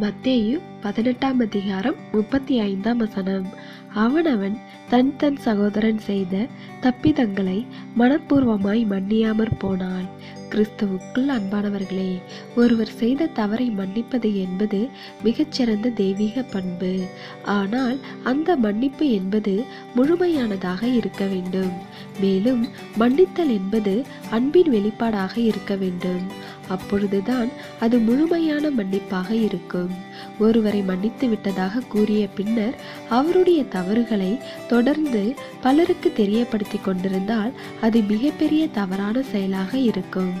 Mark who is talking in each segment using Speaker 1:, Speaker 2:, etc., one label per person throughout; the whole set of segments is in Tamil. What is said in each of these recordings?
Speaker 1: भक्ति பதினெட்டாம் அதிகாரம் முப்பத்தி ஐந்தாம் வசனம். அவனவன் தன் தன் சகோதரன் செய்த தப்பிதங்களை மனப்பூர்வமாய் மன்னியாமற் போனாள் கிறிஸ்துவுக்குள் அன்பானவர்களே ஒருவர் செய்த தவறை மன்னிப்பது என்பது மிகச்சிறந்த தெய்வீக பண்பு. ஆனால் அந்த மன்னிப்பு என்பது முழுமையானதாக இருக்க வேண்டும். மேலும் மன்னித்தல் என்பது அன்பின் வெளிப்பாடாக இருக்க வேண்டும். அப்பொழுதுதான் அது முழுமையான மன்னிப்பாக இருக்கும். ஒருவர் மன்னித்து விட்டதாக கூறிய பின்னர் அவருடைய தவறுகளை தொடர்ந்து பலருக்கு தெரியப்படுத்தி கொண்டிருந்தால் அது மிகப்பெரிய தவறான செயலாக இருக்கும்.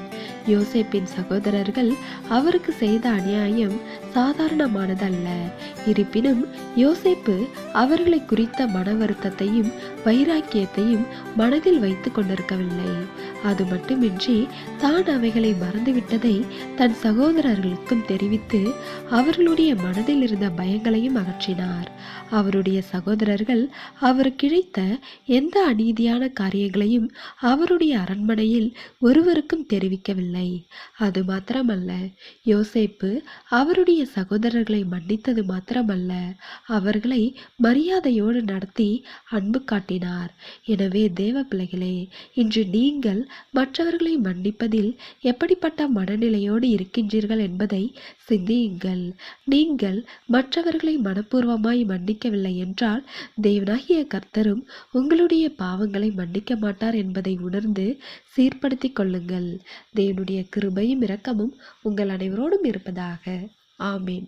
Speaker 1: யோசேப்பின் சகோதரர்கள் அவருக்கு செய்த அநியாயம் சாதாரணமானதல்ல. இருப்பினும் யோசேப்பு அவர்களை குறித்த மன வருத்தத்தையும் வைராக்கியத்தையும் மனதில் வைத்து கொண்டிருக்கவில்லை. அது மட்டுமின்றி தான் அவைகளை மறந்துவிட்டதை தன் சகோதரர்களுக்கும் தெரிவித்து அவர்களுடைய மனதில் இருந்த பயங்களையும் அகற்றினார். அவருடைய சகோதரர்கள் அவருக்கு இழைத்த எந்த அநீதியான காரியங்களையும் அவருடைய அரண்மனையில் ஒருவருக்கும் தெரிவிக்கவில்லை. அது மாத்திரமல்ல யோசேப்பு அவருடைய சகோதரர்களை மன்னித்தது மாத்திரமல்ல. அவர்களை மரியாதையோடு நடத்தி அன்பு காட்டினார். எனவே தேவ பிள்ளைகளே இன்று நீங்கள் மற்றவர்களை மன்னிப்பதில் எப்படிப்பட்ட மனநிலையோடு இருக்கின்றீர்கள் என்பதை சிந்தியுங்கள். நீங்கள் மற்றவர்களை மனப்பூர்வமாய் மன்னிக்கவில்லை என்றால் தேவனாகிய கர்த்தரும் உங்களுடைய பாவங்களை மன்னிக்க மாட்டார் என்பதை உணர்ந்து சீர்படுத்திக் கொள்ளுங்கள். தேவனுடைய கிருபையும் இரக்கமும் உங்கள் அனைவரோடும் இருப்பதாக. ஆமீன்.